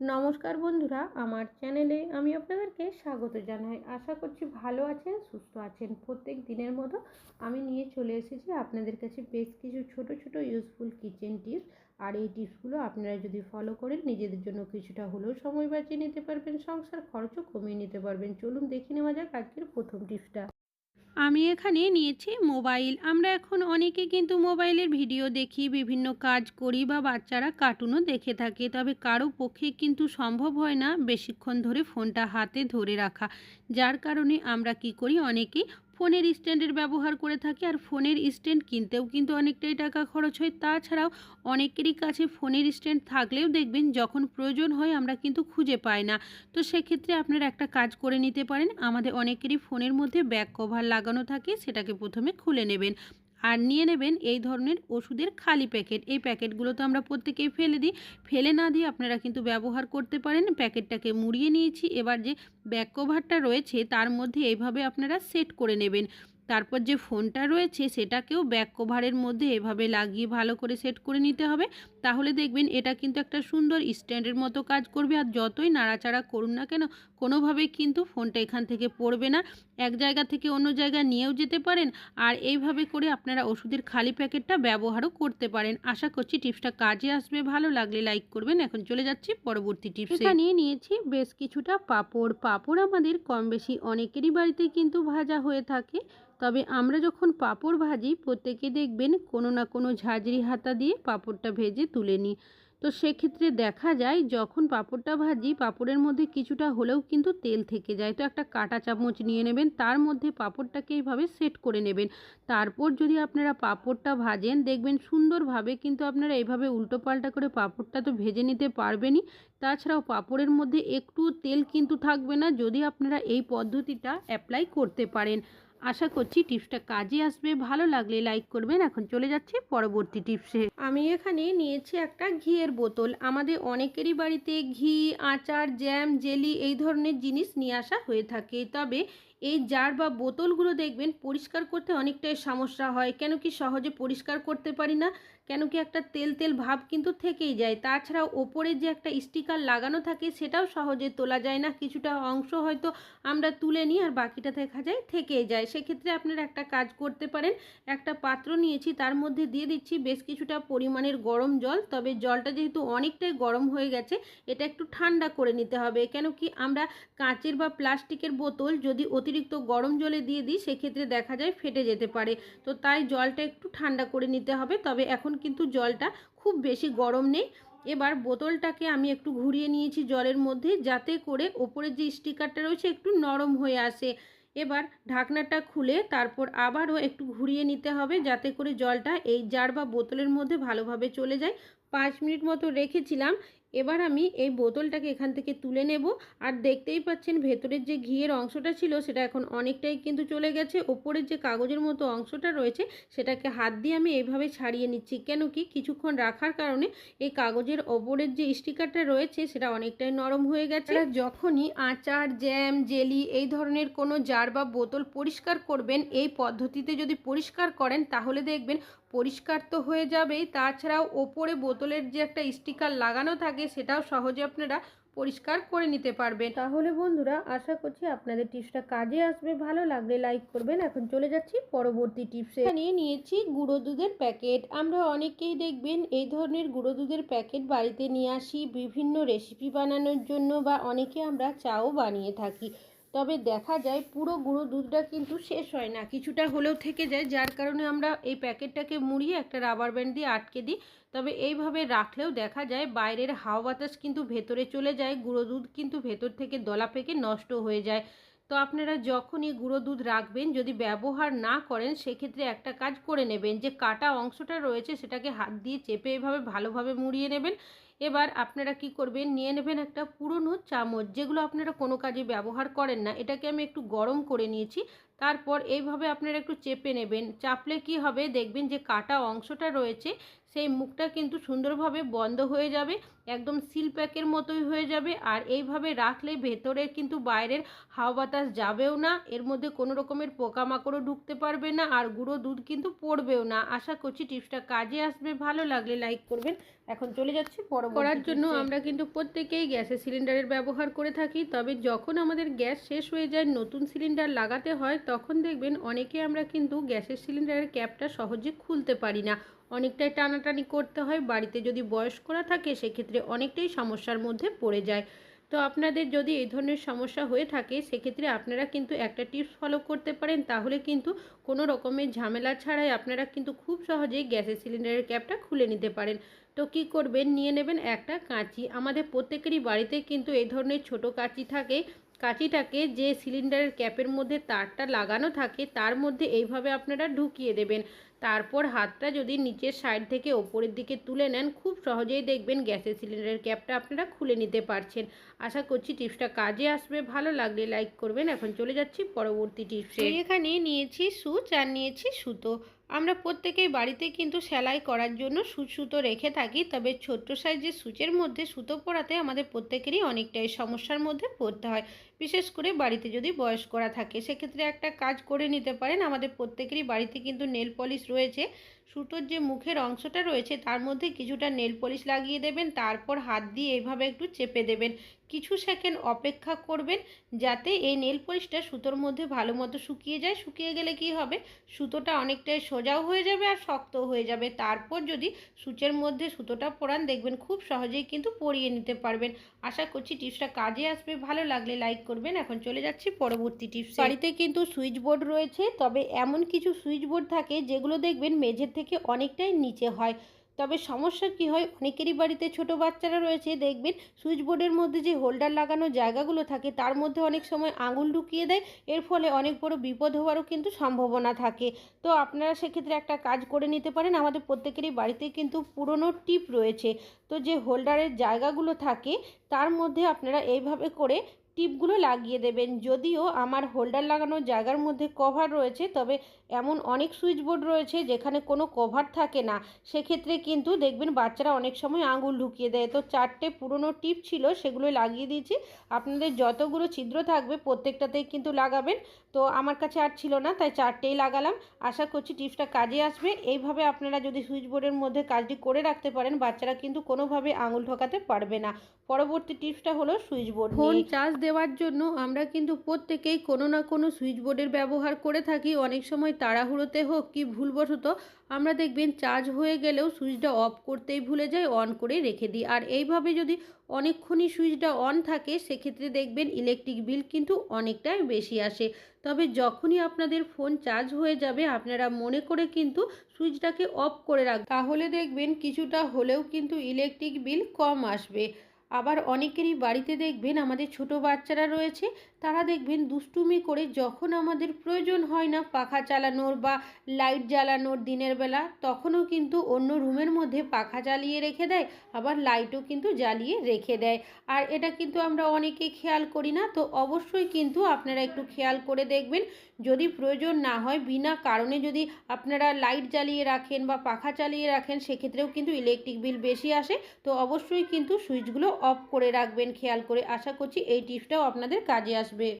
নমস্কার বন্ধুরা, আমার চ্যানেলে আমি আপনাদেরকে স্বাগত জানাই। আশা করছি ভালো আছেন, সুস্থ আছেন। প্রত্যেক দিনের মতো আমি নিয়ে চলে এসেছি আপনাদের কাছে বেশ কিছু ছোট ছোট ইউজফুল কিচেন টিপস আর এই টিপসগুলো আপনারা যদি ফলো করেন, নিজেদের জন্য কিছুটা হলেও সময় বাঁচিয়ে নিতে পারবেন, সংসার খরচও কমিয়ে নিতে পারবেন। চলুন দেখে নেওয়া যাক আজকের প্রথম টিপসটা আমি এখানে নিয়েছি মোবাইল। আমরা এখন অনেকে কিন্তু মোবাইলের ভিডিও দেখি, বিভিন্ন কাজ করি বা বাচ্চারা কার্টুনও দেখে থাকে। তবে কারও পক্ষে কিন্তু সম্ভব হয় না বেশিক্ষণ ধরে ফোনটা হাতে ধরে রাখা। যার কারণে আমরা কি করি, অনেকেই ফোনের স্ট্যান্ডের ব্যবহার করে থাকি আর ফোনের স্ট্যান্ড কিনতেও কিন্তু অনেকটাই টাকা খরচ হয়। তাছাড়াও অনেকেরই কাছে ফোনের স্ট্যান্ড থাকলেও দেখবেন যখন প্রয়োজন হয় আমরা কিন্তু খুঁজে পাই না। তো সেক্ষেত্রে আপনারা একটা কাজ করে নিতে পারেন। আমাদের অনেকেরই ফোনের মধ্যে ব্যাক কভার লাগানো থাকে, সেটাকে প্রথমে খুলে নেবেন। আর নিয়ে নেবেন এই ধরনের ওষুধের খালি প্যাকেট। এই প্যাকেটগুলো তো আমরা প্রত্যেকেই ফেলে দিই। ফেলে না দিয়ে আপনারা কিন্তু ব্যবহার করতে পারেন। প্যাকেটটাকে মুড়িয়ে নিয়েছি। এবার যে ব্যাক কভারটা রয়েছে, তার মধ্যে এইভাবে আপনারা সেট করে নেবেন। তারপর যে ফোনটা রয়েছে, সেটাকেও ব্যাক কভারের মধ্যে এভাবে লাগিয়ে ভালো করে সেট করে নিতে হবে। তাহলে দেখবেন এটা কিন্তু একটা সুন্দর স্ট্যান্ডের মতো কাজ করবে। আর যতই নাড়াচাড়া করুন না কেন কোনোভাবেই কিন্তু ফোনটা এখান থেকে পড়বে না। এক জায়গা থেকে অন্য জায়গায় নিয়েও যেতে পারেন আর এইভাবে করে আপনারা ওষুধের খালি প্যাকেটটা ব্যবহারও করতে পারেন। আশা করছি টিপসটা কাজে আসবে। ভালো লাগলে লাইক করবেন। এখন চলে যাচ্ছি পরবর্তী টিপস। নিয়ে নিয়েছি বেশ কিছুটা পাপড়। পাপড় আমাদের কম বেশি অনেকেরই বাড়িতে কিন্তু ভাজা হয়ে থাকে। তবে আমরা যখন পাপড় ভাজি, প্রত্যেকে দেখবেন কোনো না কোনো ঝাঁঝরি হাতা দিয়ে পাঁপড়টা ভেজে তুলে নিই। তো সেক্ষেত্রে দেখা যায় যখন পাঁপড়টা ভাজি, পাঁপড়ের মধ্যে কিছুটা হলেও কিন্তু তেল থেকে যায়। তো একটা কাঁটা চামচ নিয়ে নেবেন, তার মধ্যে পাঁপড়টাকে এইভাবে সেট করে নেবেন। তারপর যদি আপনারা পাঁপড়টা ভাজেন, দেখবেন সুন্দরভাবে কিন্তু আপনারা এইভাবে উল্টো পাল্টা করে পাঁপড়টা তো ভেজে নিতে পারবেনই। তাছাড়াও পাঁপড়ের মধ্যে একটু তেল কিন্তু থাকবে না, যদি আপনারা এই পদ্ধতিটা অ্যাপ্লাই করতে পারেন। আশা করছি টিপসটা কাজে আসবে। ভালো লাগলে লাইক করবেন। এখন চলে যাচ্ছি পরবর্তী টিপসে। আমি এখানে নিয়েছি একটা ঘিয়ের বোতল। আমাদের অনেকেরই বাড়িতে ঘি, আচার, জ্যাম, জেলি এই ধরনের জিনিস নিয়ে আসা হয়ে থাকে। তবে এই জার বা বোতলগুলো দেখবেন পরিষ্কার করতে অনেকটাই সমস্যা হয়। কেন কি সহজে পরিষ্কার করতে পারি না? কেন কি একটা তেল তেল ভাব কিন্তু থেকেই যায়। তাছাড়াও ওপরে যে একটা স্টিকার লাগানো থাকে সেটাও সহজে তোলা যায় না। কিছুটা অংশ হয়তো আমরা তুলে নিই আর বাকিটা দেখা যায় থেকেই যায়। সেক্ষেত্রে আপনারা একটা কাজ করতে পারেন। একটা পাত্র নিয়েছি, তার মধ্যে দিয়ে দিচ্ছি বেশ কিছুটা পরিমাণের গরম জল। তবে জলটা যেহেতু অনেকটাই গরম হয়ে গেছে, এটা একটু ঠান্ডা করে নিতে হবে। কেন কি আমরা কাঁচের বা প্লাস্টিকের বোতল যদি অতিরিক্ত গরম জলে দিয়ে দিই, সেক্ষেত্রে দেখা যায় ফেটে যেতে পারে। তো তাই জলটা একটু ঠান্ডা করে নিতে হবে। তবে এখন কিন্তু জলটা খুব বেশি গরম নেই। এবার বোতলটাকে আমি একটু ঘুরিয়ে নিয়েছি জলের মধ্যে, যাতে করে ওপরের যে স্টিকারটা রয়েছে একটু নরম হয়ে আসে। এবার ঢাকনাটা খুলে তারপর আবারও একটু ঘুরিয়ে নিতে হবে, যাতে করে জলটা এই জার বা বোতলের মধ্যে ভালোভাবে চলে যায়। পাঁচ মিনিট মতো রেখেছিলাম এবার আমি এই বোতলটাকে এখান থেকে তুলে নেব। আর দেখতেই পাচ্ছেন ভেতরের যে ঘিয়ের অংশটা ছিল, সেটা এখন অনেকটাই কিন্তু চলে গেছে। ওপরের যে কাগজের মতো অংশটা রয়েছে, সেটাকে হাত দিয়ে আমি এইভাবে ছাড়িয়ে নিচ্ছি। কেন কি কিছুক্ষণ রাখার কারণে এই কাগজের ওপরের যে স্টিকারটা রয়েছে, সেটা অনেকটাই নরম হয়ে গেছে। যখনই আচার, জ্যাম, জেলি এই ধরনের কোনো জার বা বোতল পরিষ্কার করবেন, এই পদ্ধতিতে যদি পরিষ্কার করেন, তাহলে দেখবেন পরিষ্কার তো হয়ে যাবেই। তাছাড়াও ওপরে বোতলের যে একটা স্টিকার লাগানো থাকে সেটাও সহজে আপনারা পরিষ্কার করে নিতে পারবেন। তাহলে বন্ধুরা আশা করছি আপনাদের টিপসটা কাজে আসবে। ভালো লাগলে লাইক করবেন। এখন চলে যাচ্ছি পরবর্তী টিপসে। নিয়ে নিয়েছি গুঁড়ো দুধের প্যাকেট। আমরা অনেকেই দেখবেন এই ধরনের গুঁড়ো দুধের প্যাকেট বাড়িতে নিয়ে আসি। বিভিন্ন রেসিপি বানানোর জন্য বা অনেকে আমরা চাও বানিয়ে থাকি। তবে দেখা যায় পুরো গুঁড়ো দুধটা কিন্তু শেষ হয় না। কিছুটা হলেও থেকে যায়, যার কারণে আমরা এই প্যাকেটটাকে মুড়িয়ে একটা রাবার ব্যান্ড দিয়ে আটকে দিই। তবে এইভাবে রাখলেও দেখা যায় বাইরের হাওয়া বাতাস কিন্তু ভেতরে চলে যায়, গুঁড়ো দুধ কিন্তু ভেতর থেকে দলা পেকে নষ্ট হয়ে যায়। তো আপনারা যখনই গুঁড়ো দুধ রাখবেন, যদি ব্যবহার না করেন, সেক্ষেত্রে একটা কাজ করে নেবেন। যে কাটা অংশটা রয়েছে, সেটাকে হাত দিয়ে চেপে এভাবে ভালোভাবে মুড়িয়ে নেবেন এবার আপনারা কি করবেন? নিয়ে নেবেন একটা পুরনো চামচ, যেগুলো আপনারা কোনো কাজে ব্যবহার করেন না। এটাকে আমি একটু গরম করে নিয়েছি। তারপর এইভাবে আপনারা একটু চেপে নেবেন। চাপলে কি হবে? দেখবেন যে কাটা অংশটা রয়েছে। সেই মুখটা কিন্তু সুন্দরভাবে বন্ধ হয়ে যাবে একদম সিল প্যাকের মতোই হয়ে যাবে। আর এইভাবে রাখলে ভেতরের কিন্তু বাইরের হাওয়া বাতাস যাবেও না এর মধ্যে কোনো রকমের পোকামাকড়ও ঢুকতে পারবে না আর গুঁড়ো দুধ কিন্তু পড়বেও না। আশা করছি টিপসটা কাজে আসবে ভালো লাগলে লাইক করবেন। এখন চলে যাচ্ছি বড় করার জন্য আমরা কিন্তু প্রত্যেকেই গ্যাসের সিলিন্ডারের ব্যবহার করে থাকি তবে যখন আমাদের গ্যাস শেষ হয়ে যায় নতুন সিলিন্ডার লাগাতে হয় তখন দেখবেন অনেকে আমরা কিন্তু গ্যাসের সিলিন্ডারের ক্যাপটা সহজে খুলতে পারি না। অনেকটাই টানাটানি করতে হয়। বাড়িতে যদি বয়স্করা থাকে, সেক্ষেত্রে অনেকটাই সমস্যার মধ্যে পড়ে যায়। তো আপনাদের যদি এই ধরনের সমস্যা হয়ে থাকে, সেক্ষেত্রে আপনারা কিন্তু একটা টিপস ফলো করতে পারেন। তাহলে কিন্তু কোনো রকমের ঝামেলা ছাড়াই আপনারা কিন্তু খুব সহজেই গ্যাসের সিলিন্ডারের ক্যাপটা খুলে নিতে পারেন। তো কি করবেন? নিয়ে নেবেন একটা কাঁচি। আমাদের প্রত্যেকেরই বাড়িতে কিন্তু এই ধরনের ছোট কাঁচি থাকে। কাঁচিটাকে যে সিলিন্ডারের ক্যাপের মধ্যে তারটা লাগানো থাকে, তার মধ্যে এইভাবে আপনারা ঢুকিয়ে দেবেন। তারপর হাতটা যদি নিচের সাইড থেকে ওপরের দিকে তুলে নেন, খুব সহজেই দেখবেন গ্যাসের সিলিন্ডারের ক্যাপটা আপনারা খুলে নিতে পারছেন। আশা করছি টিপসটা কাজে আসবে। ভালো লাগলে লাইক করবেন। এখন চলে যাচ্ছি পরবর্তী টিপসে। এখানে নিয়েছি সুচ আর নিয়েছি সুতো। আমরা প্রত্যেকেই বাড়িতে কিন্তু সেলাই করার জন্য সুচ সুতো রেখে থাকি, তবে ছোট্ট সাইজের সুচের মধ্যে সুতো পরাতে আমাদের প্রত্যেকেরই অনেকটাই সমস্যার মধ্যে পড়তে হয়। বিশেষ করে বাড়িতে যদি বয়স্করা থাকে, সেক্ষেত্রে একটা কাজ করে নিতে পারেন। আমাদের প্রত্যেকেরই বাড়িতে কিন্তু নেল পলিশ রয়েছে। সুতোর যে মুখের অংশটা রয়েছে, তার মধ্যে কিছুটা নেল পলিশ লাগিয়ে দেবেন, তারপর হাত দিয়ে এইভাবে একটু চেপে দেবেন। কিছু সেকেন্ড অপেক্ষা করবেন যাতে এই নেল পলিশটা সুতোর মধ্যে ভালো মতো শুকিয়ে যায়। শুকিয়ে গেলে কি হবে? সুতোটা অনেকটাই সোজাও হয়ে যাবে আর শক্তও হয়ে যাবে। তারপর যদি সূচের মধ্যে সুতোটা পরান দেখবেন খুব সহজেই কিন্তু পরিয়ে নিতে পারবেন। আশা করছি টিপসটা কাজে আসবে। ভালো লাগলে লাইক করবেন। এখন চলে যাচ্ছি পরবর্তী টিপস। বাড়িতে কিন্তু সুইচ বোর্ড রয়েছে, তবে এমন কিছু সুইচ বোর্ড থাকে যেগুলো দেখবেন মেঝের থেকে অনেকটাই নিচে হয়। তবে সমস্যা কি হয়, অনেকেরই বাড়িতে ছোট বাচ্চারা রয়েছে, দেখবেন সুইচ বোর্ডের মধ্যে যে হোল্ডার লাগানো জায়গাগুলো থাকে, তার মধ্যে অনেক সময় আঙুল ঢুকিয়ে দেয়, এর ফলে অনেক বড় বিপদ হওয়ারও কিন্তু সম্ভাবনা থাকে। তো আপনারা সেক্ষেত্রে একটা কাজ করে নিতে পারেন, আমাদের প্রত্যেকেরই বাড়িতে কিন্তু পুরনো টিপ রয়েছে। তো যে হোল্ডারের জায়গাগুলো থাকে, তার মধ্যে আপনারা এইভাবে করে টিপগুলো লাগিয়ে দেবেন। যদিও আমার হোল্ডার লাগানোর জায়গার মধ্যে কভার রয়েছে, তবে এমন অনেক সুইচ বোর্ড রয়েছে যেখানে কোনো কভার থাকে না। সেক্ষেত্রে কিন্তু দেখবেন বাচ্চারা অনেক সময় আঙুল ঢুকিয়ে দেয়। তো চারটে পুরনো টিপ ছিল, সেগুলো লাগিয়ে দিয়েছি। আপনাদের যতগুলো ছিদ্র থাকবে প্রত্যেকটাতেই কিন্তু লাগাবেন। তো আমার কাছে আর ছিল না, তাই চারটেই লাগালাম। আশা করছি টিপসটা কাজে আসবে। এইভাবে আপনারা যদি সুইচ বোর্ডের মধ্যে কাজটি করে রাখতে পারেন, বাচ্চারা কিন্তু কোনোভাবে আঙুল ঠকাতে পারবে না। পরবর্তী টিপসটা হলো সুইচ বোর্ড ফোন চার্জ দেওয়ার জন্য আমরা কিন্তু প্রত্যেকেই কোনো না কোনো সুইচ বোর্ডের ব্যবহার করে থাকি। অনেক সময় তাড়াহুড়োতে হোক কি ভুলবশত আমরা দেখবেন চার্জ হয়ে গেলেও সুইচটা অফ করতেই ভুলে যাই, অন করে রেখে দিই। আর এইভাবে যদি অনেকক্ষণই সুইচটা অন থাকে, সেক্ষেত্রে দেখবেন ইলেকট্রিক বিল কিন্তু অনেকটাই বেশি আসে। তবে যখনই আপনাদের ফোন চার্জ হয়ে যাবে, আপনারা মনে করে কিন্তু সুইচটাকে অফ করে রাখ তাহলে দেখবেন কিছুটা হলেও কিন্তু ইলেকট্রিক বিল কম আসবে। আবার অনেকেরই বাড়িতে দেখবেন আমাদের ছোট বাচ্চারা রয়েছে, তারা দেখবেন দুষ্টুমি করে যখন আমাদের প্রয়োজন হয় না পাখা চালানোর বা লাইট জ্বালানোর দিনের বেলা, তখনও কিন্তু অন্য রুমের মধ্যে পাখা জ্বালিয়ে রেখে দেয়, আবার লাইটও কিন্তু জ্বালিয়ে রেখে দেয়। আর এটা কিন্তু আমরা অনেকে খেয়াল করি না, তো অবশ্যই কিন্তু আপনারা একটু খেয়াল করে দেখবেন, যদি প্রয়োজন না হয় বিনা কারণে যদি আপনারা লাইট জ্বালিয়ে রাখেন বা পাখা চালিয়ে রাখেন, সেক্ষেত্রেও কিন্তু ইলেকট্রিক বিল বেশি আসে, তো অবশ্যই কিন্তু সুইচগুলো অফ করে রাখবেন খেয়াল করে। আশা করছি এই টিপসটাও আপনাদের কাজে আসবে।